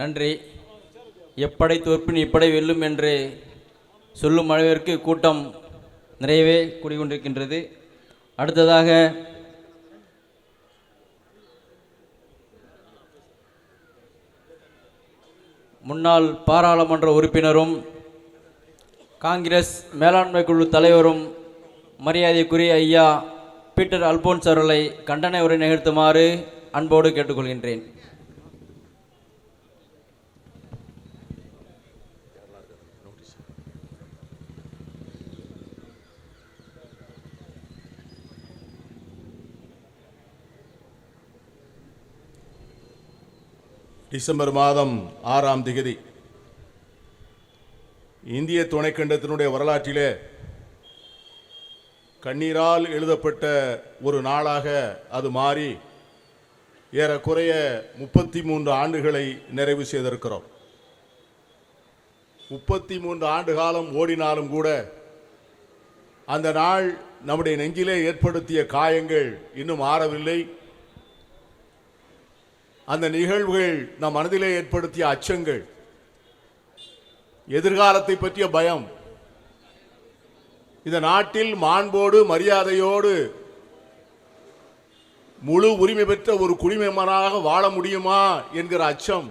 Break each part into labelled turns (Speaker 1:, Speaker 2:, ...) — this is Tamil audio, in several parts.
Speaker 1: நன்றி. எப்படை தோற்பின் இப்படை வெல்லும் என்று சொல்லும் அளவிற்கு கூட்டம் நிறையவே கூடிக்கொண்டிருக்கின்றது. அடுத்ததாக முன்னாள் பாராளுமன்ற உறுப்பினரும் காங்கிரஸ் மேலாண்மை குழு தலைவரும் மரியாதைக்குரிய ஐயா பீட்டர் அல்போன்ஸ் அவர்களை கண்டன உரை நிகழ்த்துமாறு அன்போடு கேட்டுக்கொள்கின்றேன்.
Speaker 2: டிசம்பர் மாதம் ஆறாம் திகதி. இந்திய துணைக்கண்டத்தினுடைய வரலாற்றிலே கண்ணீரால் எழுதப்பட்ட ஒரு நாளாக அது மாறி ஏறக்குறைய முப்பத்தி மூன்று ஆண்டுகளை நிறைவு செய்திருக்கிறோம். முப்பத்தி மூன்று ஆண்டு காலம் ஓடினாலும் கூட அந்த நாள் நம்முடைய நெஞ்சிலே ஏற்படுத்திய காயங்கள் இன்னும் ஆறவில்லை. அந்த நிகழ்வுகள் நம் மனதிலே ஏற்படுத்திய அச்சங்கள் எதிர்காலத்தை பற்றிய பயம் இந்த நாட்டில் மாண்போடு மரியாதையோடு முழு உரிமை பெற்ற ஒரு குடிமைமனாக வாழ முடியுமா என்கிற அச்சம்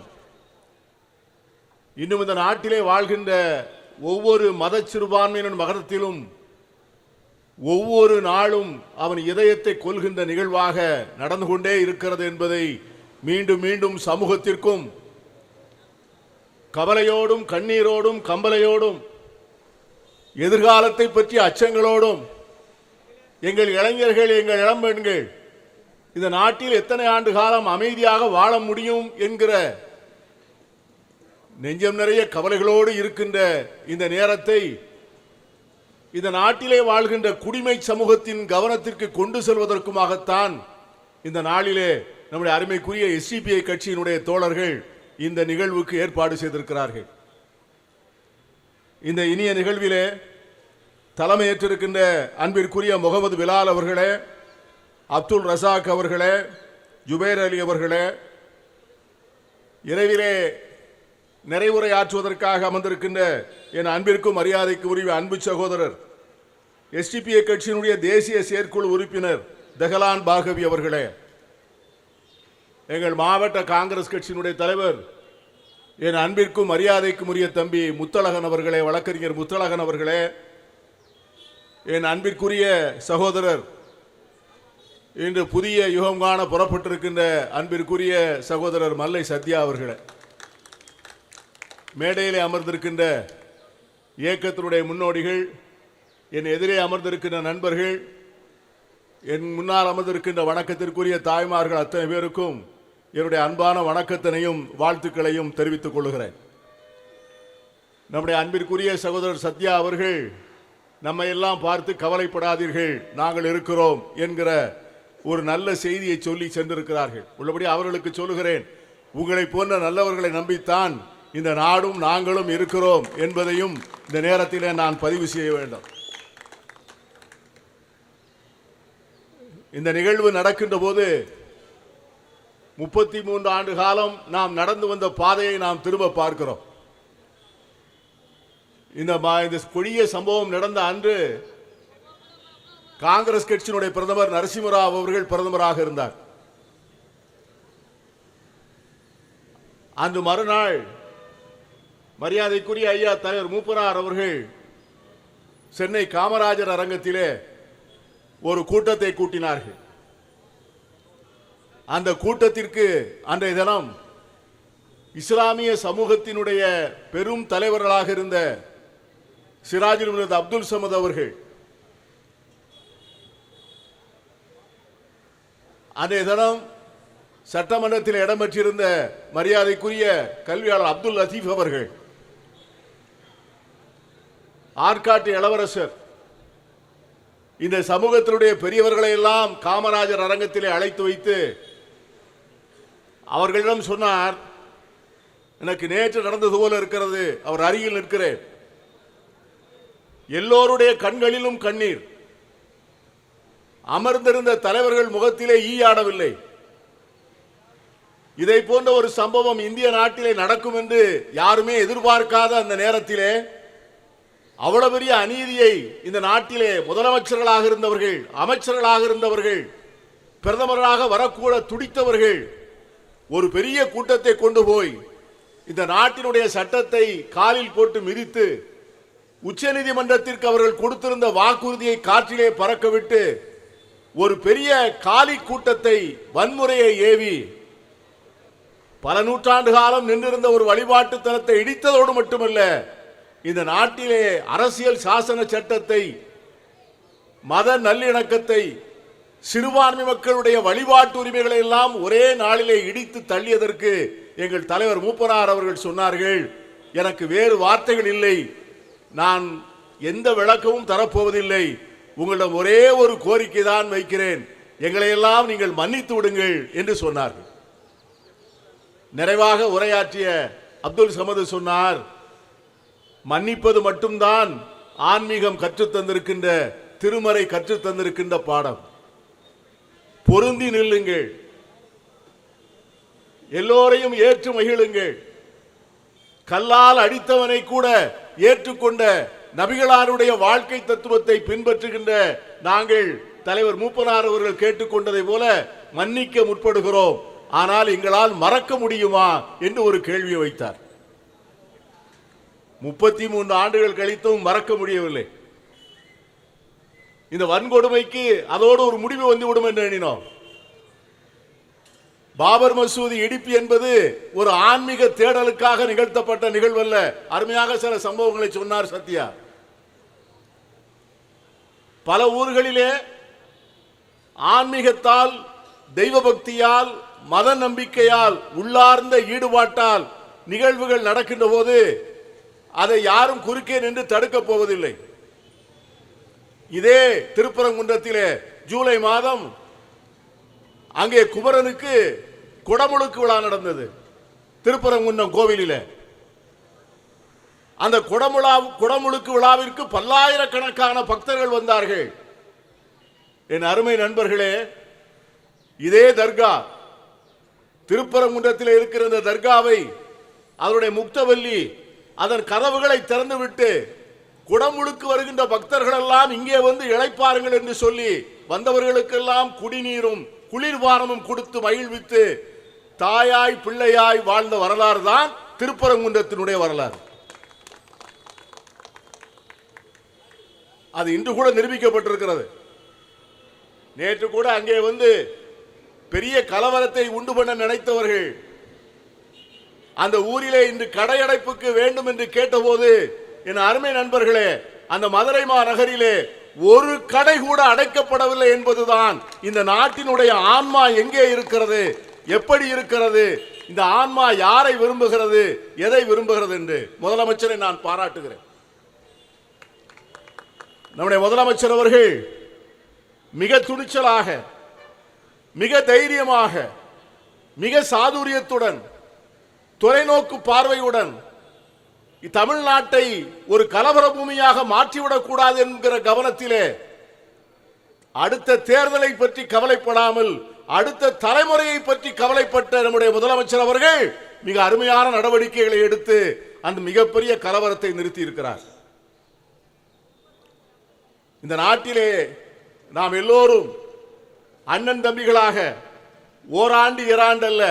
Speaker 2: இன்னும் இந்த நாட்டிலே வாழ்கின்ற ஒவ்வொரு மத சிறுபான்மையினர் மகரத்திலும் ஒவ்வொரு நாளும் அவன் இதயத்தை கொள்கின்ற நிகழ்வாக நடந்து கொண்டே இருக்கிறது என்பதை மீண்டும் மீண்டும் சமூகத்திற்கும் கவலையோடும் கண்ணீரோடும் கம்பலையோடும் எதிர்காலத்தை பற்றிய அச்சங்களோடும் எங்கள் இளைஞர்கள் எங்கள் இளம்பெண்கள் இந்த நாட்டில் எத்தனை ஆண்டு காலம் அமைதியாக வாழ முடியும் என்கிற நெஞ்சம் நிறைய கவலைகளோடு இருக்கின்ற இந்த நேரத்தை இந்த நாட்டிலே வாழ்கின்ற குடிமை சமூகத்தின் கவனத்திற்கு கொண்டு செல்வதற்குமாகத்தான் இந்த நாளிலே நம்முடைய அருமைக்குரிய எஸ்டிபிஐ கட்சியினுடைய தோழர்கள் இந்த நிகழ்வுக்கு ஏற்பாடு செய்திருக்கிறார்கள். இந்த இனிய நிகழ்விலே தலைமையேற்றிருக்கின்ற அன்பிற்குரிய முகமது பிலால் அவர்களே அப்துல் ரசாக் அவர்களே ஜுபேர் அலி அவர்களே இரவிலே நிறைவுரையாற்றுவதற்காக அமர்ந்திருக்கின்ற என் அன்பிற்கும் மரியாதைக்கு உரிய அன்பு சகோதரர் எஸ்டிபிஐ கட்சியினுடைய தேசிய செயற்குழு உறுப்பினர் தெஹலான் பாகவி அவர்களே. எங்கள் மாவட்ட காங்கிரஸ் கட்சியினுடைய தலைவர் என் அன்பிற்கும் மரியாதைக்கும் உரிய தம்பி முத்தழகன் அவர்களே வழக்கறிஞர் முத்தழகன் அவர்களே என் அன்பிற்குரிய சகோதரர் இன்று புதிய யுகம் காண புறப்பட்டிருக்கின்ற அன்பிற்குரிய சகோதரர் மல்லை சத்யா அவர்களே மேடையிலே அமர்ந்திருக்கின்ற இயக்கத்தினுடைய முன்னோடிகள் என் எதிரே அமர்ந்திருக்கின்ற நண்பர்கள் என் முன்னால் அமர்ந்திருக்கின்ற வணக்கத்திற்குரிய தாய்மார்கள் அத்தனை பேருக்கும் என்னுடைய அன்பான வணக்கத்தினையும் வாழ்த்துக்களையும் தெரிவித்துக் கொள்கிறேன் நம்முடைய அன்பிற்குரிய சகோதரர் சத்யா அவர்கள் நம்மை எல்லாம் பார்த்து கவலைப்படாதீர்கள் நாங்கள் இருக்கிறோம் என்கிற ஒரு நல்ல செய்தியை சொல்லி சென்றிருக்கிறார்கள். உள்ளபடி அவர்களுக்கு சொல்லுகிறேன் உங்களை போன்ற நல்லவர்களை நம்பித்தான் இந்த நாடும் நாங்களும் இருக்கிறோம் என்பதையும் இந்த நேரத்திலே நான் பதிவு செய்ய வேண்டும். இந்த நிகழ்வு நடக்கின்ற போது முப்பத்தி மூன்று ஆண்டு காலம் நாம் நடந்து வந்த பாதையை நாம் திரும்ப பார்க்கிறோம். இந்த மா- இந்த கொடிய சம்பவம் நடந்த அன்று காங்கிரஸ் கட்சியினுடைய பிரதமர் நரசிம்மராவ் அவர்கள் பிரதமராக இருந்தார். அன்று மறுநாள் மரியாதைக்குரிய ஐயா தலைவர் மூப்பனார் அவர்கள் சென்னை காமராஜர் அரங்கத்திலே ஒரு கூட்டத்தை கூட்டினார்கள். அந்த கூட்டத்திற்கு அன்றைய தினம் இஸ்லாமிய சமூகத்தினுடைய பெரும் தலைவர்களாக இருந்த சிராஜுல் மில்லத் அப்துல் சமத் அவர்கள். அன்றைய தினம் சட்டமன்றத்தில் இடம்பெற்றிருந்த மரியாதைக்குரிய கல்வியாளர் அப்துல் லத்தீப் அவர்கள் ஆற்காட்டு இளவரசர் இந்த சமூகத்தினுடைய பெரியவர்களை எல்லாம் காமராஜர் அரங்கத்திலே அழைத்து வைத்து அவர்களிடம் சொன்னார் எனக்கு நேற்று நடந்தது போல இருக்கிறது அவர் அருகில் நிற்கிறேன். எல்லோருடைய கண்களிலும் கண்ணீர். அமர்ந்திருந்த தலைவர்கள் முகத்திலே ஈயாடவில்லை இதை போன்ற ஒரு சம்பவம் இந்திய நாட்டிலே நடக்கும் என்று யாருமே எதிர்பார்க்காத அந்த நேரத்திலே அவ்வளவு பெரிய அநீதியை இந்த நாட்டிலே முதலமைச்சர்களாக இருந்தவர்கள் அமைச்சர்களாக இருந்தவர்கள் பிரதமராக வரக்கூட துடித்தவர்கள் ஒரு பெரிய கூட்டத்தை கொண்டு போய் இந்த நாட்டினுடைய சட்டத்தை காலில் போட்டு மிதித்து உச்சநீதிமன்றத்திற்கு அவர்கள் கொடுத்திருந்த வாக்குறுதியை காற்றிலே பறக்கவிட்டு ஒரு பெரிய காலி கூட்டத்தை வன்முறையை ஏவி பல நூற்றாண்டு காலம் நின்றிருந்த ஒரு வழிபாட்டு தலத்தை இடித்ததோடு மட்டுமல்ல இந்த நாட்டிலே அரசியல் சாசன சட்டத்தை மத நல்லிணக்கத்தை சிறுபான்மை மக்களுடைய வழிபாட்டு உரிமைகளை எல்லாம் ஒரே நாளிலே இடித்து தள்ளியதற்கு எங்கள் தலைவர் மூப்பனார் அவர்கள் சொன்னார்கள். எனக்கு வேறு வார்த்தைகள் இல்லை. நான் எந்த விளக்கமும் தரப்போவதில்லை. உங்களிடம் ஒரே ஒரு கோரிக்கை தான் வைக்கிறேன். எங்களையெல்லாம் நீங்கள் மன்னித்து விடுங்கள் என்று சொன்னார்கள். நிறைவாக உரையாற்றிய அப்துல் சமது சொன்னார் மன்னிப்பது மட்டும்தான் ஆன்மீகம் கற்றுத் தந்திருக்கின்ற திருமறை கற்றுத் தந்திருக்கின்ற பாடம். பொருந்தி நில்லுங்கள். எல்லோரையும் ஏற்று மகிழுங்கள். கல்லால் அடித்தவனை கூட ஏற்றுக்கொண்ட நபிகளாருடைய வாழ்க்கை தத்துவத்தை பின்பற்றுகின்ற நாங்கள் தலைவர் மூப்பனார் அவர்கள் கேட்டுக்கொண்டதை போல மன்னிக்க முற்படுகிறோம். ஆனால் எங்களால் மறக்க முடியுமா என்று ஒரு கேள்வியை வைத்தார். முப்பத்தி மூன்று ஆண்டுகள் கழித்தும் மறக்க முடியவில்லை. இந்த வன்கொடுமைக்கு அதோடு ஒரு முடிவு வந்துவிடும் என்று எண்ணினோம். பாபர் மசூதி இடிப்பு என்பது ஒரு ஆன்மீக தேடலுக்காக நிகழ்த்தப்பட்ட நிகழ்வல்ல. அருமையாக சில சம்பவங்களை சொன்னார் சத்யா. பல ஊர்களிலே ஆன்மீகத்தால் தெய்வ பக்தியால் மத நம்பிக்கையால் உள்ளார்ந்த ஈடுபாட்டால் நிகழ்வுகள் நடக்கின்ற போது அதை யாரும் குறுக்கே நின்று தடுக்கப் போவதில்லை. இதே திருப்பரங்குன்றத்திலே ஜூலை மாதம் அங்கே குமரனுக்கு குடமுழுக்கு விழா நடந்தது. திருப்பரங்குன்றம் கோவிலில். அந்த குடமுழா குடமுழுக்கு விழாவிற்கு பல்லாயிரக்கணக்கான பக்தர்கள் வந்தார்கள். என் அருமை நண்பர்களே இதே தர்கா திருப்பரங்குன்றத்தில் இருக்கிற இந்த தர்காவை அதனுடைய முக்தவல்லி அதன் கதவுகளை திறந்துவிட்டு குடமுழுக்கு வருகின்ற பக்தர்கள் எல்லாம் இங்கே வந்து இழைப்பாருங்கள் என்று சொல்லி வந்தவர்களுக்கெல்லாம் குடிநீரும் குளிர்வாரமும் கொடுத்து மகிழ்வித்து தாயாய் பிள்ளையாய் வாழ்ந்த வரலாறு தான் திருப்பரங்குன்றத்தினுடைய வரலாறு. அது இன்று கூட நிரூபிக்கப்பட்டிருக்கிறது. நேற்று கூட அங்கே வந்து பெரிய கலவரத்தை உண்டு பண்ண நினைத்தவர்கள் அந்த ஊரிலே இன்று கடையடைப்புக்கு வேண்டும் என்று கேட்டபோது என் அருமை நண்பர்களே அந்த மதுரை மாநகரிலே ஒரு கடை கூட அடைக்கப்படவில்லை என்பதுதான் இந்த நாட்டினுடைய ஆன்மா எங்கே இருக்கிறது எப்படி இருக்கிறது இந்த ஆன்மா யாரை விரும்புகிறது எதை விரும்புகிறது என்று முதலமைச்சரை நான் பாராட்டுகிறேன். நம்முடைய முதலமைச்சர் அவர்கள் மிக துணிச்சலாக மிக தைரியமாக மிக சாதுரியத்துடன் தொலைநோக்கு பார்வையுடன் தமிழ்நாட்டை ஒரு கலவர பூமியாக மாற்றிவிடக் கூடாது என்கிற கவனத்திலே அடுத்த தேர்தலை பற்றி கவலைப்படாமல் அடுத்த தலைமுறையை பற்றி கவலைப்பட்ட நம்முடைய முதலமைச்சர் அவர்கள் மிக அருமையான நடவடிக்கைகளை எடுத்து அந்த மிகப்பெரிய கலவரத்தை நிறுத்தி இருக்கிறார் இந்த நாட்டிலே நாம் எல்லோரும் அண்ணன் தம்பிகளாக ஓராண்டு இராண்டு அல்ல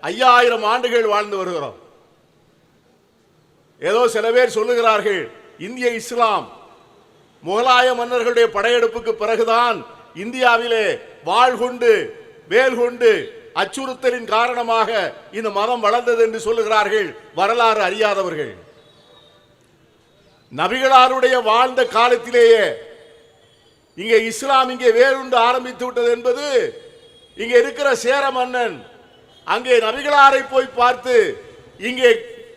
Speaker 2: ஐயாயிரம் ஆண்டுகள் வாழ்ந்து வருகிறோம். ஏதோ சில பேர் சொல்லுகிறார்கள் இந்திய இஸ்லாம். முகலாய மன்னர்களுடைய படையெடுப்புக்கு பிறகுதான் இந்தியாவிலே வாழ் கொண்டு வேல் கொண்டு அச்சுறுத்தலின் காரணமாக இந்த மதம் வளர்ந்தது என்று சொல்லுகிறார்கள் வரலாறு அறியாதவர்கள். நபிகளாருடைய வாழ்ந்த காலத்திலேயே இங்கே இஸ்லாம் இங்கே வேறுண்டு ஆரம்பித்து விட்டது என்பது இங்கே இருக்கிற சேர மன்னன் அங்கே நபிகளாரை போய் பார்த்து இங்கே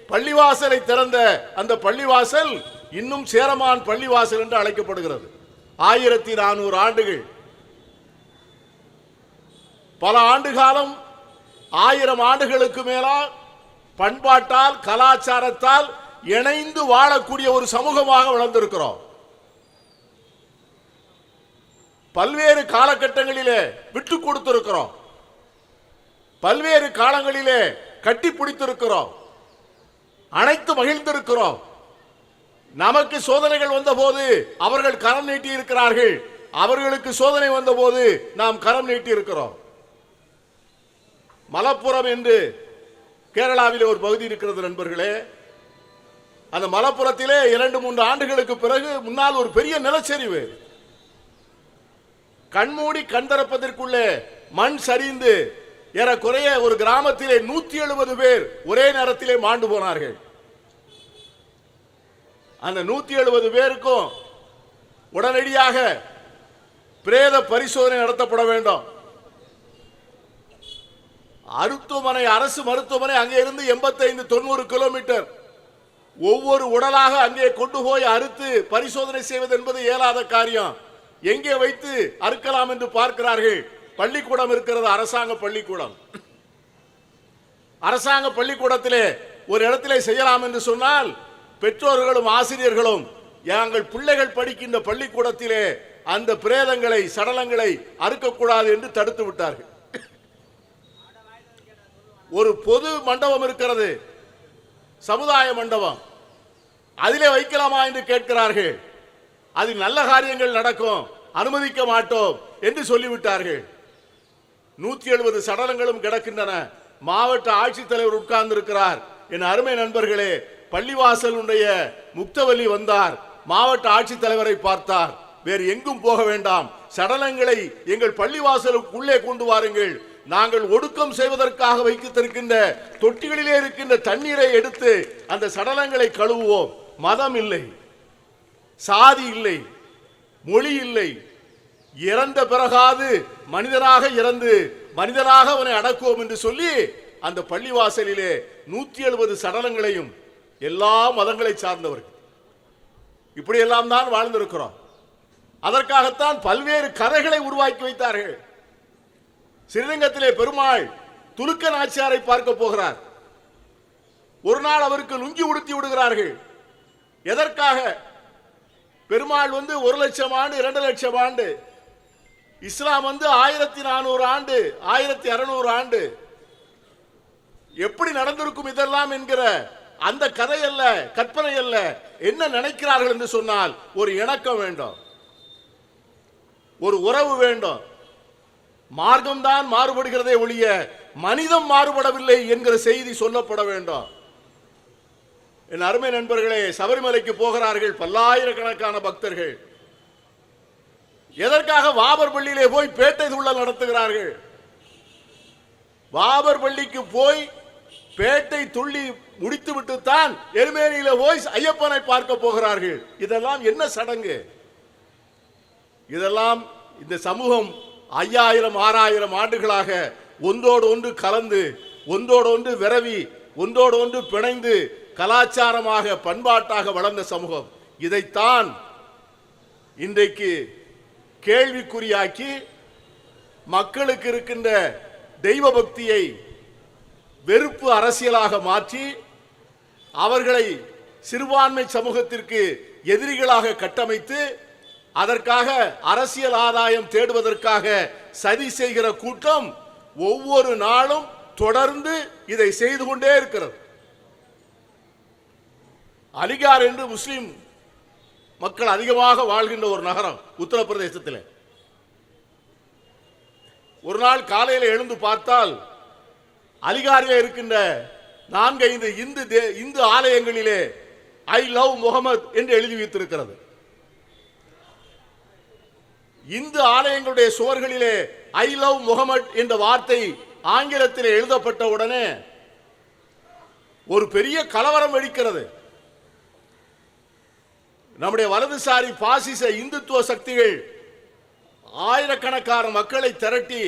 Speaker 2: பள்ளிவாசலை திறந்த அந்த பள்ளிவாசல் இன்னும் சேரமான் பள்ளிவாசல் என்று அழைக்கப்படுகிறது. ஆயிரத்தி நானூறு ஆண்டுகள். பல ஆண்டு காலம் ஆயிரம் ஆண்டுகளுக்கு மேலா பண்பாட்டால் கலாச்சாரத்தால் இணைந்து வாழக்கூடிய ஒரு சமூகமாக வளர்ந்திருக்கிறோம். பல்வேறு காலகட்டங்களிலே விட்டு கொடுத்திருக்கிறோம். பல்வேறு காலங்களிலே கட்டி பிடித்திருக்கிறோம் அனைத்து மகிழ்ந்திருக்கிறோம். நமக்கு சோதனைகள் வந்தபோது அவர்கள் கரம் நீட்டி இருக்கிறார்கள். அவர்களுக்கு சோதனை வந்தபோது நாம் கரம் நீட்டி இருக்கிறோம். மலப்புறம் என்று கேரளாவில் ஒரு பகுதி இருக்கிறது நண்பர்களே. அந்த மலப்புறத்திலே இரண்டு மூன்று ஆண்டுகளுக்கு பிறகு முன்னால் ஒரு பெரிய நிலச்சரிவு. கண்மூடி கண் திறப்பதற்குள்ளே மண் சரிந்து ஏறக்குறைய ஒரு கிராமத்திலே நூத்தி எழுபது பேர் ஒரே நேரத்திலே மாண்டு போனார்கள். அந்த நூத்தி எழுபது பேருக்கும் உடனடியாக பிரேத பரிசோதனை நடத்தப்பட வேண்டும். மருத்துவமனை அரசு மருத்துவமனை அங்கே இருந்து எண்பத்தைந்து தொண்ணூறு கிலோமீட்டர். ஒவ்வொரு உடலாக அங்கே கொண்டு போய் அறுத்து பரிசோதனை செய்வது என்பது இயலாத காரியம். எங்கே வைத்து அறுக்கலாம் என்று பார்க்கிறார்கள். பள்ளிக்கூடம் இருக்கிறது அரசாங்க பள்ளிக்கூடம். அரசாங்க பள்ளிக்கூடத்திலே ஒரு இடத்திலே செய்யலாம் என்று சொன்னால் பெற்றோர்களும் ஆசிரியர்களும் எங்கள் பிள்ளைகள் படிக்கின்ற பள்ளிக்கூடத்திலே அந்த பிரேதங்களை சடலங்களை அறுக்கக்கூடாது என்று தடுத்து விட்டார்கள். ஒரு பொது மண்டபம் இருக்கிறது சமுதாய மண்டபம். அதிலே வைக்கலாமா என்று கேட்கிறார்கள். அதில் நல்ல காரியங்கள் நடக்கும் அனுமதிக்க மாட்டோம் என்று சொல்லிவிட்டார்கள். நூத்தி எழுபது சடலங்களும் கிடக்கின்றன. மாவட்ட ஆட்சித்தலைவர் உட்கார்ந்து இருக்கிறார் என் அருமை நண்பர்களே பள்ளிவாசலுடைய முக்தவல்லி வந்தார். மாவட்ட ஆட்சித்தலைவரை பார்த்தார். வேறு எங்கும் போக வேண்டாம். சடலங்களை எங்கள் பள்ளிவாசலுக்குள்ளே கொண்டு வாருங்கள். நாங்கள் ஒடுக்கம் செய்வதற்காக வைத்திருக்கின்ற தொட்டிகளிலே இருக்கின்ற தண்ணீரை எடுத்து அந்த சடலங்களை கழுவுவோம். மதம் இல்லை. சாதி இல்லை. மொழி இல்லை. இறந்த பிறகாது மனிதனாக இறந்து மனிதனாக அவனை அடக்குவோம் என்று சொல்லி அந்த பள்ளிவாசலிலே நூற்றி எழுபது சடலங்களையும் எல்லா மதங்களை சார்ந்தவர்கள். இப்படியெல்லாம் தான் வாழ்ந்திருக்கிறோம். அதற்காகத்தான் பல்வேறு கதைகளை உருவாக்கி வைத்தார்கள். ஸ்ரீரங்கத்திலே பெருமாள் துலுக்க நாச்சியாரை பார்க்க போகிறார். ஒரு நாள் அவருக்கு லுங்கி உடுத்தி விடுகிறார்கள். எதற்காக? பெருமாள் வந்து ஒரு லட்சம் ஆண்டு இரண்டு லட்சம் ஆண்டு இஸ்லாம் வந்து ஆயிரத்தி நானூறு ஆண்டு ஆயிரத்தி அறுநூறு ஆண்டு. எப்படி நடந்திருக்கும் இதெல்லாம் என்கிற அந்த கதை அல்ல கற்பனை அல்ல என்ன நினைக்கிறார்கள் என்று சொன்னால் ஒரு இணக்கம் வேண்டும். ஒரு உறவு வேண்டும். மார்க்கம்தான் மாறுபடுகிறதே ஒழிய மனிதம் மாறுபடவில்லை என்கிற செய்தி சொல்லப்பட வேண்டும். என் அருமை நண்பர்களே சபரிமலைக்கு போகிறார்கள் பல்லாயிரக்கணக்கான பக்தர்கள். எதற்காக வாபர் பள்ளியிலே போய் பேட்டை துள்ளல் நடத்துகிறார்கள்? வாபர் பள்ளிக்கு போய் பேட்டை துள்ளி முடித்துவிட்டு தான் எருமேனியில போய் ஐயப்பனை பார்க்க போகிறார்கள். இதெல்லாம் என்ன சடங்கு? இதெல்லாம் இந்த சமூகம் ஐயாயிரம் ஆறாயிரம் ஆண்டுகளாக ஒன்றோடு ஒன்று கலந்து ஒன்றோடு ஒன்று விரவி ஒன்றோடு ஒன்று பிணைந்து கலாச்சாரமாக பண்பாட்டாக வளர்ந்த சமூகம். இதைத்தான் இன்றைக்கு கேள்விக்குறியாக்கி மக்களுக்கு இருக்கின்ற தெய்வ பக்தியை வெறுப்பு அரசியலாக மாற்றி அவர்களை சிறுபான்மை சமூகத்திற்கு எதிரிகளாக கட்டமைத்து அதற்காக அரசியல் ஆதாயம் தேடுவதற்காக சதி செய்கிற கூட்டம் ஒவ்வொரு நாளும் தொடர்ந்து இதை செய்து கொண்டே இருக்கிறது. அலிகார் என்று முஸ்லிம் மக்கள் அதிகமாக வாழ்கின்ற ஒரு நகரம் உத்தரப்பிரதேசத்தில். ஒரு நாள் காலையில் எழுந்து பார்த்தால் அலிகாரில் இருக்கின்ற நான்கைந்து இந்து தே- இந்து ஆலயங்களிலே ஐ லவ் முகமது என்று எழுதி வைத்திருக்கிறது. இந்து ஆலயங்களுடைய சுவர்களிலே ஐ லவ் முகமட் என்ற வார்த்தை ஆங்கிலத்தில் எழுதப்பட்ட உடனே ஒரு பெரிய கலவரம் வெடிக்கிறது. நம்முடைய வலதுசாரி பாசிச இந்துத்துவ சக்திகள் ஆயிரக்கணக்கான மக்களை திரட்டி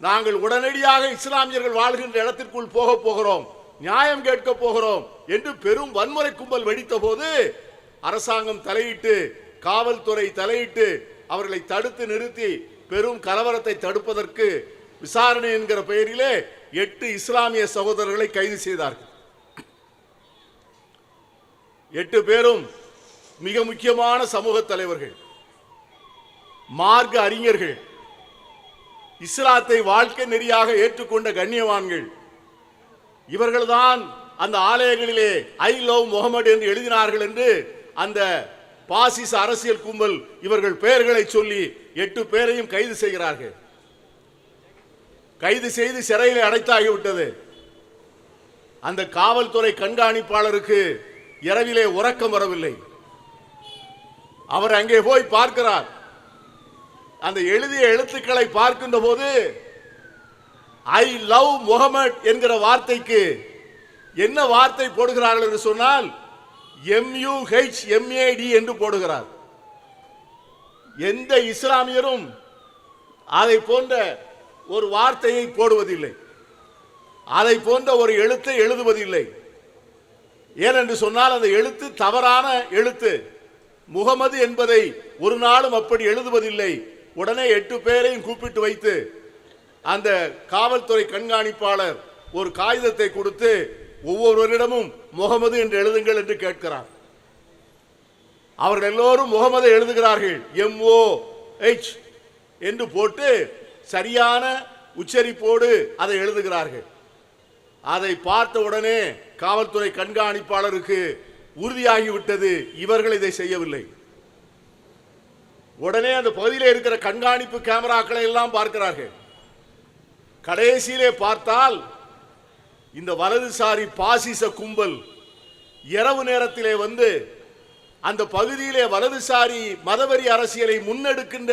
Speaker 2: நாங்கள் உடனடியாக இஸ்லாமியர்கள் வாழ்கின்ற இடத்திற்குள் போக போகிறோம் நியாயம் கேட்க போகிறோம் என்று பெரும் வன்முறை கும்பல் வெடித்த போது அரசாங்கம் தலையிட்டு காவல்துறை தலையிட்டு அவர்களை தடுத்து நிறுத்தி பெரும் கலவரத்தை தடுப்பதற்கு விசாரணை என்கிற பெயரிலே எட்டு இஸ்லாமிய சகோதரர்களை கைது செய்தார்கள். எட்டு பேரும் மிக முக்கியமான சமூக தலைவர்கள் மார்க்க அறிஞர்கள் இஸ்லாத்தை வாழ்க்கை நெறியாக ஏற்றுக்கொண்ட கண்ணியவான்கள் இவர்கள்தான் அந்த ஆலயங்களிலே ஐ லவ் முகமது என்று எழுதினார்கள் என்று அந்த பாசிச அரசியல் கும்பல் இவர்கள் பெயர்களை சொல்லி எட்டு பேரையும் கைது செய்கிறார்கள். கைது செய்து சிறையில் அடைத்தாகிவிட்டது. அந்த காவல்துறை கண்காணிப்பாளருக்கு இரவிலே உறக்கம் வரவில்லை. அவர் அங்கே போய் பார்க்கிறார். அந்த எழுதிய எழுத்துக்களை பார்க்கின்ற போது ஐ லவ் முகமட் என்கிற வார்த்தைக்கு என்ன வார்த்தை போடுகிறார்கள் என்று சொன்னால் எம்யூஹெச் எம்ஏடி என்று போடுகிறார். எந்த இஸ்லாமியரும் அதை போன்ற ஒரு வார்த்தையை போடுவதில்லை. அதை போன்ற ஒரு எழுத்தை எழுதுவதில்லை. ஏனென்று சொன்னால் அந்த எழுத்து தவறான எழுத்து. முகமது என்பதை ஒரு நாளும் அப்படி எழுதுவதில்லை. உடனே எட்டு பேரையும் கூப்பிட்டு வைத்து அந்த காவல்துறை கண்காணிப்பாளர் ஒரு காகிதத்தை கொடுத்து ஒவ்வொருவரிடமும் முகமது என்று எழுதுங்கள் என்று கேட்கிறார். அவர்கள் எல்லோரும் முகமது எழுதுகிறார்கள். எம்ஓ எச் என்று போட்டு சரியான உச்சரிப்போடு அதை எழுதுகிறார்கள். அதை பார்த்த உடனே காவல்துறை கண்காணிப்பாளருக்கு உறுதியாகிவிட்டது. இவர்கள் இதை செய்யவில்லை. உடனே அந்த பகுதியில் இருக்கிற கண்காணிப்பு கேமராக்களை எல்லாம் பார்க்கிறார்கள். கடைசியிலே பார்த்தால் இந்த வலதுசாரி பாசிச கும்பல் இரவு நேரத்திலே வந்து அந்த பகுதியிலே வலதுசாரி மதவெறி அரசியலை முன்னெடுக்கின்ற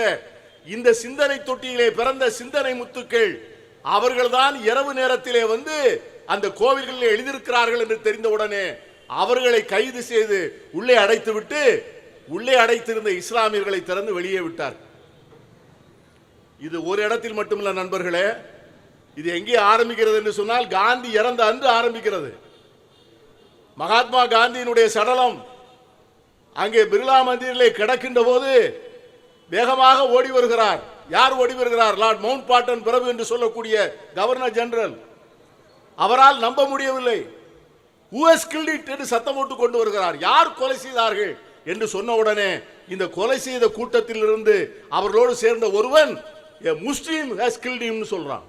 Speaker 2: இந்த சிந்தனை தொட்டியிலே பிறந்த சிந்தனை முத்துக்கள் அவர்கள்தான் இரவு நேரத்திலே வந்து அந்த கோவில்களில் எழுதியிருக்கிறார்கள் என்று தெரிந்தவுடனே அவர்களை கைது செய்து உள்ளே அடைத்துவிட்டு உள்ளே அடைத்திருந்த இஸ்லாமியர்களை திறந்து வெளியே விட்டார். இது ஒரு இடத்தில் மட்டுமல்ல நண்பர்களே இது எங்கே ஆரம்பிக்கிறது என்று சொன்னால் காந்தி இறந்த அன்று ஆரம்பிக்கிறது. மகாத்மா காந்தியினுடைய சடலம் அங்கே பிர்லா மந்திரிலே கிடக்கின்ற போது வேகமாக ஓடி வருகிறார். யார் ஓடி வருகிறார்? லார்ட் மவுண்ட் பாட்டன் பிரபு என்று சொல்லக்கூடிய கவர்னர் ஜெனரல். அவரால் நம்ப முடியவில்லை. Who has என்று சத்தம் போட்டு கொண்டு வருகிறார். யார் கொலை செய்தார்கள் என்று சொன்ன உடனே இந்த கொலை செய்த கூட்டத்திலிருந்து அவர்களோடு சேர்ந்த ஒருவன் முஸ்லீம் ஹேஸ் killed சொல்றான்.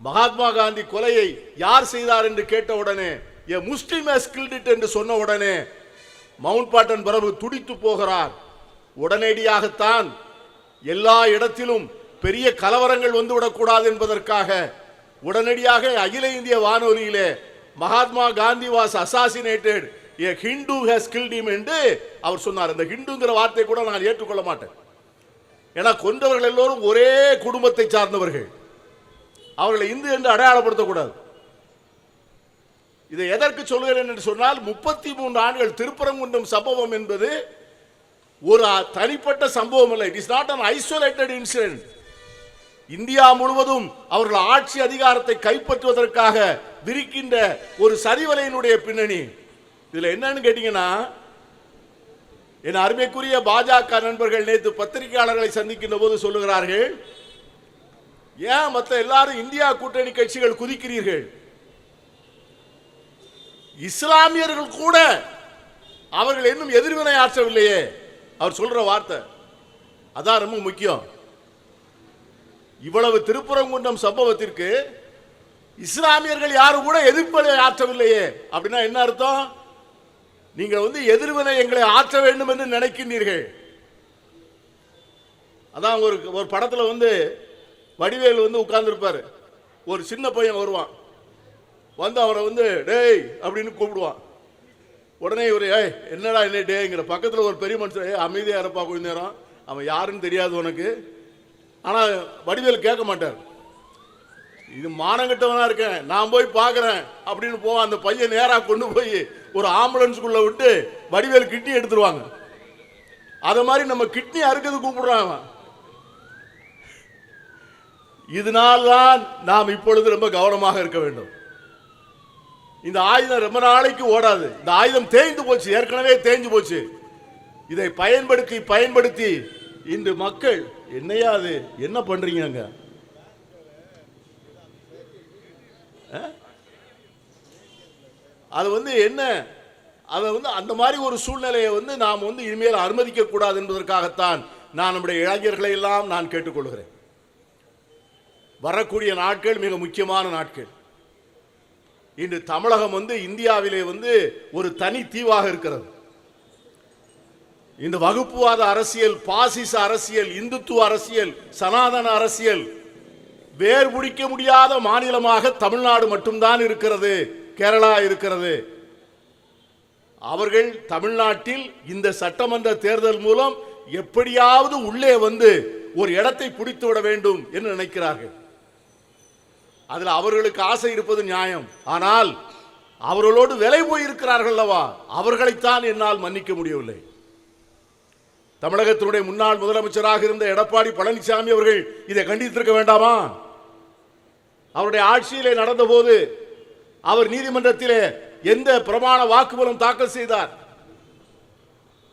Speaker 2: மகாத்மா காந்தி கொலையை யார் செய்தார் என்று கேட்ட உடனே ஏ முஸ்லிம் ஹஸ் என்று சொன்ன உடனே மவுண்ட் பாட்டன் பிரபு துடித்து போகிறார். உடனடியாகத்தான் எல்லா இடத்திலும் பெரிய கலவரங்கள் வந்துவிடக்கூடாது என்பதற்காக உடனடியாக அகில இந்திய வானொலியிலே Mahatma Gandhi was assassinated a Hindu has killed என்று அவர் சொன்னார். இந்த ஹிந்துங்கிற வார்த்தை கூட நான் ஏற்றுக்கொள்ள மாட்டேன். ஏன்னா கொன்றவர்கள் எல்லோரும் ஒரே குடும்பத்தை சார்ந்தவர்கள். அவர்களை இந்து என்று அடையாளப்படுத்தக்கூடாது. இதை எதற்கு சொல்கிறேன் என்று சொன்னால் முப்பத்தி மூன்று ஆண்டுகள் திருப்பரங்குன்றம் சம்பவம் என்பது ஒரு தனிப்பட்ட சம்பவம் இல்லை it is not an isolated incident India முழுவதும் அவர்கள் ஆட்சி அதிகாரத்தை கைப்பற்றுவதற்காக விரிக்கின்ற ஒரு சரிவலையினுடைய பின்னணி. இதுல என்னன்னு கேட்டீங்கன்னா என் அருமைக்குரிய பாஜக நண்பர்கள் நேற்று பத்திரிகையாளர்களை சந்திக்கின்ற போது சொல்லுகிறார்கள் ஏன் மற்ற எல்லாரும் இந்தியா கூட்டணி கட்சிகள் குதிக்கிறீர்கள்? இஸ்லாமியர்கள் கூட அவர்கள் இன்னும் எதிர்வினை ஆற்றவில்லையே அவர் சொல்ற வார்த்தை அதான் ரொம்ப முக்கியம். இவ்வளவு திருப்புறங்குன்றம் சம்பவத்திற்கு இஸ்லாமியர்கள் யாரும் கூட எதிர்ப்பலை ஆற்றவில்லையே. அப்படின்னா என்ன அர்த்தம்? நீங்க வந்து எதிர்வினை எங்களை ஆற்ற வேண்டும் என்று நினைக்கின்றீர்கள். அதான் ஒரு ஒரு படத்துல வந்து வடிவேல் வந்து உட்கார்ந்துருப்பார். ஒரு சின்ன பையன் வருவான். வந்து அவரை வந்து டேய் அப்படின்னு கூப்பிடுவான். உடனே இவர் ஏய் என்னடா என்ன டேங்கிற பக்கத்தில் ஒரு பெரிய மனுஷன் ஏய் அமைதியாக இருப்பா கொஞ்ச நேரம். அவன் யாருன்னு தெரியாது உனக்கு. ஆனால் வடிவேல் கேட்க மாட்டார். இது மானங்கிட்டவனா இருக்கேன் நான் போய் பார்க்குறேன் அப்படின்னு போவான் அந்த பையன் நேராக கொண்டு போய் ஒரு ஆம்புலன்ஸுக்குள்ளே விட்டு வடிவேல் கிட்னி எடுத்துருவாங்க. அதை மாதிரி நம்ம கிட்னி அறுக்கிறது கூப்பிடுறான் அவன். இதனால்தான் நாம் இப்பொழுது ரொம்ப கவனமாக இருக்க வேண்டும். இந்த ஆயுதம் ரொம்ப நாளைக்கு ஓடாது. இந்த ஆயுதம் தேய்ந்து போச்சு ஏற்கனவே தேய்ஞ்சு போச்சு. இதை பயன்படுத்தி பயன்படுத்தி இன்று மக்கள் என்னையா அது என்ன பண்றீங்க அங்க அது வந்து என்ன? அதை வந்து அந்த மாதிரி ஒரு சூழ்நிலையை வந்து நாம் வந்து இனிமேல் அனுமதிக்க கூடாது என்பதற்காகத்தான் நான் நம்முடைய இளைஞர்களை எல்லாம் நான் கேட்டுக்கொள்கிறேன். வரக்கூடிய நாட்கள் மிக முக்கியமான நாட்கள். இன்று தமிழகம் வந்து இந்தியாவிலே வந்து ஒரு தனி தீவாக இருக்கிறது. இந்த வகுப்புவாத அரசியல் பாசிச அரசியல் இந்துத்துவ அரசியல் சனாதன அரசியல் வேர் பிடிக்க முடியாத மாநிலமாக தமிழ்நாடு மட்டும்தான் இருக்கிறது கேரளா இருக்கிறது. அவர்கள் தமிழ்நாட்டில் இந்த சட்டமன்ற தேர்தல் மூலம் எப்படியாவது உள்ளே வந்து ஒரு இடத்தை பிடித்து விட வேண்டும் என்று நினைக்கிறார்கள். அதில் அவர்களுக்கு ஆசை இருப்பது நியாயம். ஆனால் அவர்களோடு விலை போயிருக்கிறார்கள் அல்லவா? அவர்களைத்தான் என்னால் மன்னிக்க முடியவில்லை. தமிழகத்தினுடைய முன்னாள் முதலமைச்சராக இருந்த எடப்பாடி பழனிசாமி அவர்கள் இதை கண்டித்திருக்க வேண்டாமா? அவருடைய ஆட்சியிலே நடந்தபோது அவர் நீதிமன்றத்திலே எந்த பிரமாண வாக்குமூலம் தாக்கல் செய்தார்?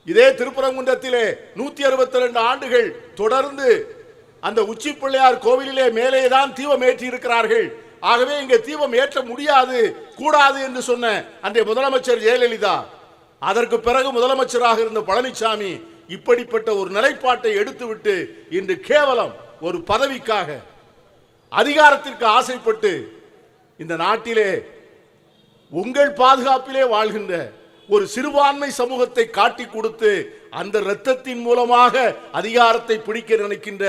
Speaker 2: இதே திருப்பரங்குன்றத்திலே நூத்தி அறுபத்தி ரெண்டு ஆண்டுகள் தொடர்ந்து அந்த உச்சி பிள்ளையார் கோவிலிலே மேலே தான் தீபம் ஏற்றி இருக்கிறார்கள் ஆகவே இங்கே தீபம் ஏற்ற முடியாது கூடாது என்று சொன்ன அன்றைய முதலமைச்சர் ஜெயலலிதா அதற்கு பிறகு முதலமைச்சராக இருந்த பழனிசாமி இப்படிப்பட்ட ஒரு நிலைப்பாட்டை எடுத்துவிட்டு இன்று கேவலம் ஒரு பதவிக்காக அதிகாரத்திற்கு ஆசைப்பட்டு இந்த நாட்டிலே உங்கள் பாதுகாப்பிலே வாழ்கின்ற ஒரு சிறுபான்மை சமூகத்தை காட்டி கொடுத்து அந்த இரத்தத்தின் மூலமாக அதிகாரத்தை பிடிக்க நினைக்கின்ற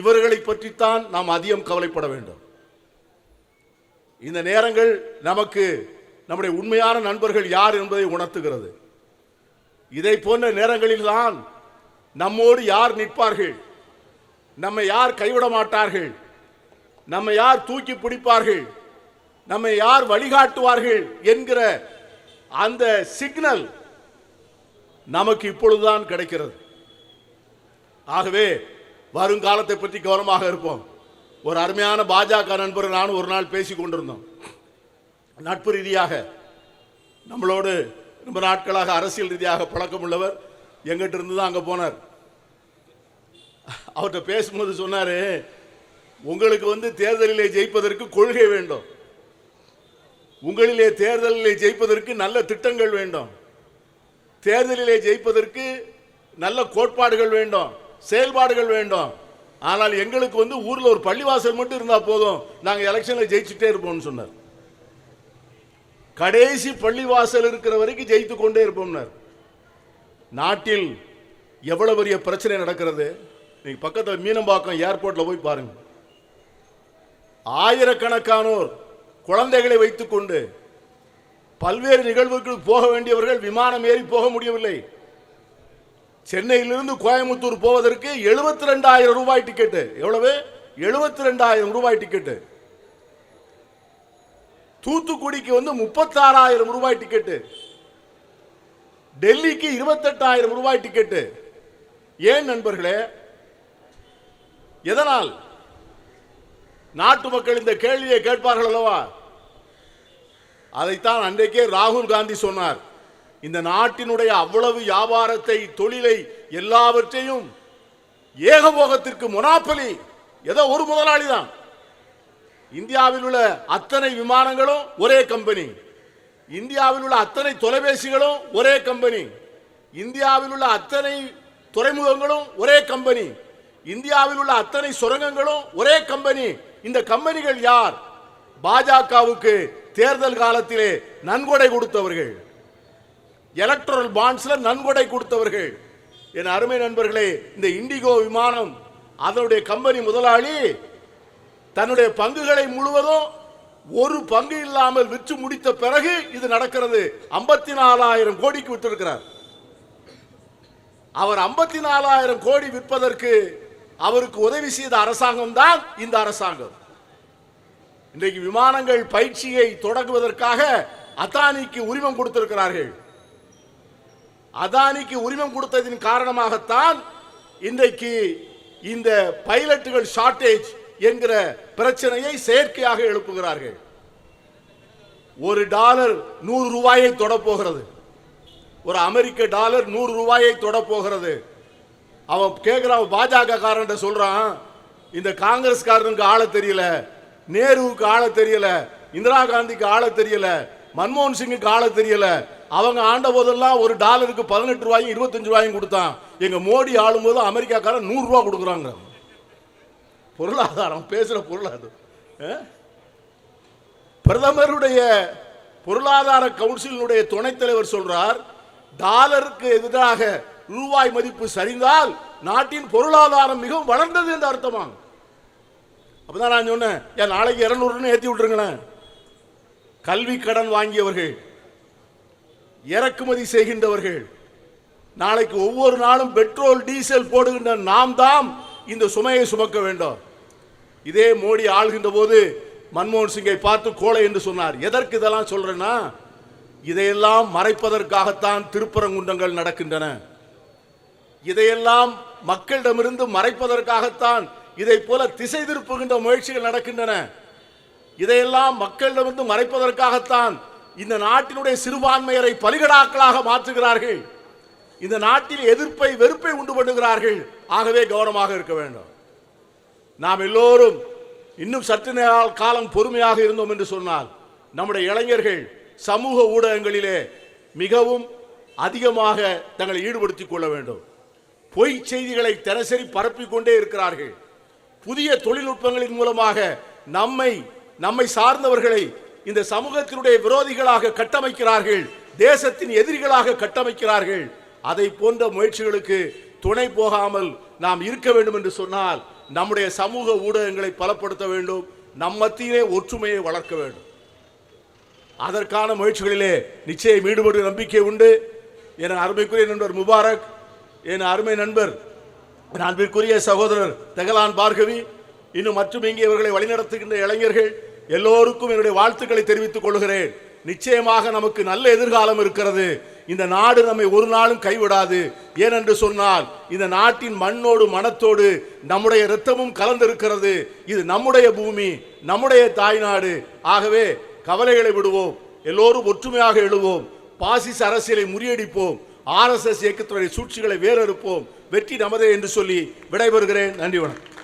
Speaker 2: இவர்களை பற்றித்தான் நாம் அதிகம் கவலைப்பட வேண்டும். இந்த நேரங்கள் நமக்கு நம்முடைய உண்மையான நண்பர்கள் யார் என்பதை உணர்த்துகிறது. இதை போன்ற நேரங்களில்தான் நம்மோடு யார் நிற்பார்கள்? நம்மை யார் கைவிட மாட்டார்கள்? நம்மை யார் தூக்கி பிடிப்பார்கள்? நம்மை யார் வழிகாட்டுவார்கள் என்கிற அந்த சிக்னல் நமக்கு இப்பொழுதுதான் கிடைக்கிறது. ஆகவே வருங்காலத்தை பற்றி கவனமாக இருப்போம். ஒரு அருமையான பாஜக நண்பர் நானும் ஒரு நாள் பேசிக் கொண்டிருந்தோம். நட்பு ரீதியாக நம்மளோடு ரொம்ப நாட்களாக அரசியல் ரீதியாக பழக்கம் உள்ளவர் எங்கிட்ட இருந்து தான் அங்கே போனார். அவர்கிட்ட பேசும்போது சொன்னார் உங்களுக்கு வந்து தேர்தலிலே ஜெயிப்பதற்கு கொள்கை வேண்டும். உங்களிலே தேர்தலிலே ஜெயிப்பதற்கு நல்ல திட்டங்கள் வேண்டும். தேர்தலிலே ஜெயிப்பதற்கு நல்ல கோட்பாடுகள் வேண்டும் செயல்பாடுகள் வேண்டும். ஆனால் எங்களுக்கு வந்து ஊரில் ஒரு பள்ளிவாசல் மட்டும் இருந்தால் போதும். நாங்கள் எலெக்ஷனில் ஜெயிச்சுட்டே இருப்போம்னு சொன்னார். கடைசி பள்ளிவாசல் இருக்கிற வரைக்கும் ஜெயித்து கொண்டே இருப்போம்னார். நாட்டில் எவ்வளவு பெரிய பிரச்சனை நடக்கிறது? நீங்கள் பக்கத்தில் மீனம்பாக்கம் ஏர்போர்ட்ல போய் பாருங்க. ஆயிரக்கணக்கானோர் குழந்தைகளை வைத்துக்கொண்டு பல்வேறு நிகழ்வுக்கு போக வேண்டியவர்கள் விமானம் ஏறி போக முடியவில்லை. சென்னையிலிருந்து கோயம்புத்தூர் போவதற்கு எழுபத்தி ரெண்டாயிரம் ரூபாய் டிக்கெட்டு எவ்வளவு? எழுபத்தி ரெண்டாயிரம் ரூபாய் டிக்கெட்டு தூத்துக்குடிக்கு வந்து முப்பத்தாறாயிரம் ரூபாய் டிக்கெட்டு டெல்லிக்கு இருபத்தெட்டாயிரம் ரூபாய் டிக்கெட்டு ஏன் நண்பர்களே? எதனால்? நாட்டு மக்கள் இந்த கேள்வியை கேட்பார்கள் அல்லவா? அதைத்தான் அன்றைக்கே ராகுல் காந்தி சொன்னார். இந்த நாட்டினுடைய அவ்வளவு வியாபாரத்தை தொழிலை எல்லாவற்றையும் ஏகபோகத்திற்கு மொனாப்பலி. ஏதோ ஒரு முதலாளி தான் இந்தியாவில் உள்ள அத்தனை விமானங்களும் ஒரே கம்பெனி இந்தியாவில் உள்ள அத்தனை தொலைபேசிகளும் ஒரே கம்பெனி. இந்தியாவில் உள்ள அத்தனை துறைமுகங்களும் ஒரே கம்பெனி. இந்தியாவில் உள்ள அத்தனை சுரங்கங்களும் ஒரே கம்பெனி. இந்த கம்பெனிகள் யார்? பாஜகவுக்கு தேர்தல் காலத்திலே நன்கொடை கொடுத்தவர்கள். எலக்ட்ரல் பாண்ட்ஸ்ல நன்கொடை கொடுத்தவர்கள். என் அருமை நண்பர்களே இந்த இண்டிகோ விமானம் அதனுடைய கம்பெனி முதலாளி தன்னுடைய பங்குகளை முழுவதும் ஒரு பங்கு இல்லாமல் விற்று முடித்த பிறகு இது நடக்கிறது. ஐம்பத்தி நாலாயிரம் கோடிக்கு விட்டிருக்கிறார் அவர் ஐம்பத்தி நாலாயிரம் கோடி விற்பதற்கு அவருக்கு உதவி செய்த அரசாங்கம் தான் இந்த அரசாங்கம். இன்றைக்கு விமானங்கள் பயிற்சியை தொடங்குவதற்காக அதானிக்கு உரிமம் கொடுத்திருக்கிறார்கள். அதானிக்கு உரிமம் கொடுத்ததின் காரணமாகத்தான் இன்றைக்கு இந்த பைலட்டுகள் ஷார்டேஜ் என்கிற பிரச்சனையை செயற்கையாக எழுப்புகிறார்கள். ஒரு டாலர் நூறு ரூபாயை தொடப்போகிறது. ஒரு அமெரிக்க டாலர் நூறு ரூபாயை தொடப்போகிறது. அவன் கேட்குறான் பாஜக காரன் சொல்றான் இந்த காங்கிரஸ்காரனுக்கு ஆள தெரியல நேருவுக்கு ஆள தெரியல இந்திரா காந்திக்கு ஆள தெரியல மன்மோகன் சிங்குக்கு ஆள தெரியல. அவங்க ஆண்ட போதெல்லாம் ஒரு டாலருக்கு பதினெட்டு ரூபாயும் இருபத்தஞ்சு ரூபாயும் கொடுத்தான். எங்க மோடி ஆளும்போது அமெரிக்காக்காரன் நூறு ரூபா கொடுக்குறாங்க. பொருளாதாரம் பேசுகிற பொருளாதாரம் பிரதமருடைய பொருளாதார கவுன்சிலினுடைய துணைத் தலைவர் சொல்றார் டாலருக்கு எதிராக ரூபாய் மதிப்பு சரிந்தால் நாட்டின் பொருளாதாரம் மிகவும் வளர்ந்தது என்று அர்த்தமாங்க அப்பதான் நான் சொன்னேன் ஏன் நாளைக்கு இரநூறுன்னு ஏற்றி விட்டுருங்களேன். கல்வி கடன் வாங்கியவர்கள் இறக்குமதி செய்கின்றவர்கள் நாளைக்கு ஒவ்வொரு நாளும் பெட்ரோல் டீசல் போடுகின்ற நாம் தான் இந்த சுமையை சுமக்க வேண்டும். இதே மோடி ஆள்கின்ற போது மன்மோகன் சிங்கை பார்த்து கோலை என்று சொன்னார். எதற்கு இதெல்லாம் சொல்றேன்னா இதையெல்லாம் மறைப்பதற்காகத்தான் திருப்பரங்குன்றங்கள் நடக்கின்றன. இதையெல்லாம் மக்களிடமிருந்து மறைப்பதற்காகத்தான் இதை போல திசை திருப்புகின்ற முயற்சிகள் நடக்கின்றன. இதையெல்லாம் மக்களிடமிருந்து மறைப்பதற்காகத்தான் இந்த நாட்டினுடைய சிறுபான்மையரை பலிகடாக்களாக மாற்றுகிறார்கள். இந்த நாட்டில் எதிர்ப்பை வெறுப்பை உண்டு பண்ணுகிறார்கள். ஆகவே கவனமாக இருக்க வேண்டும். நாம் எல்லோரும் இன்னும் சற்று நேரம் காலம் பொறுமையாக இருந்தோம் என்று சொன்னால் நம்முடைய இளைஞர்கள் சமூக ஊடகங்களிலே மிகவும் அதிகமாக தங்களை ஈடுபடுத்திக் கொள்ள வேண்டும். பொய் செய்திகளை தினசரி பரப்பிக்கொண்டே இருக்கிறார்கள். புதிய தொழில்நுட்பங்களின் மூலமாக நம்மை நம்மை சார்ந்தவர்களை இந்த சமூகத்தினுடைய விரோதிகளாக கட்டமைக்கிறார்கள் தேசத்தின் எதிரிகளாக கட்டமைக்கிறார்கள். அதை போன்ற முயற்சிகளுக்கு துணை போகாமல் நாம் இருக்க வேண்டும் என்று சொன்னால் நம்முடைய சமூக ஊடகங்களை பலப்படுத்த வேண்டும். நம் மத்தியிலே ஒற்றுமையை வளர்க்க வேண்டும். அதற்கான முயற்சிகளிலே நிச்சயம் ஈடுபடும் நம்பிக்கை உண்டு. என் அருமைக்குரிய நண்பர் முபாரக் என் அருமை நண்பர் என் அன்பிற்குரிய சகோதரர் தெகலான் பார்கவி இன்னும் மற்றும் இங்கே இவர்களை வழிநடத்துகின்ற இளைஞர்கள் எல்லோருக்கும் என்னுடைய வாழ்த்துக்களை தெரிவித்துக் கொள்கிறேன். நிச்சயமாக நமக்கு நல்ல எதிர்காலம் இருக்கிறது. இந்த நாடு நம்மை ஒரு நாளும் கைவிடாது. ஏனென்று சொன்னால் இந்த நாட்டின் மண்ணோடு மனத்தோடு நம்முடைய இரத்தமும் கலந்திருக்கிறது. இது நம்முடைய பூமி நம்முடைய தாய்நாடு. ஆகவே கவலைகளை விடுவோம். எல்லோரும் ஒற்றுமையாக எழுவோம். பாசிச அரசியலை முறியடிப்போம். ஆர்எஸ்எஸ் இயக்கத்துடைய சூழ்ச்சிகளை வேறறுப்போம் வெற்றி நமதே என்று சொல்லி விடைபெறுகிறேன். நன்றி வணக்கம்.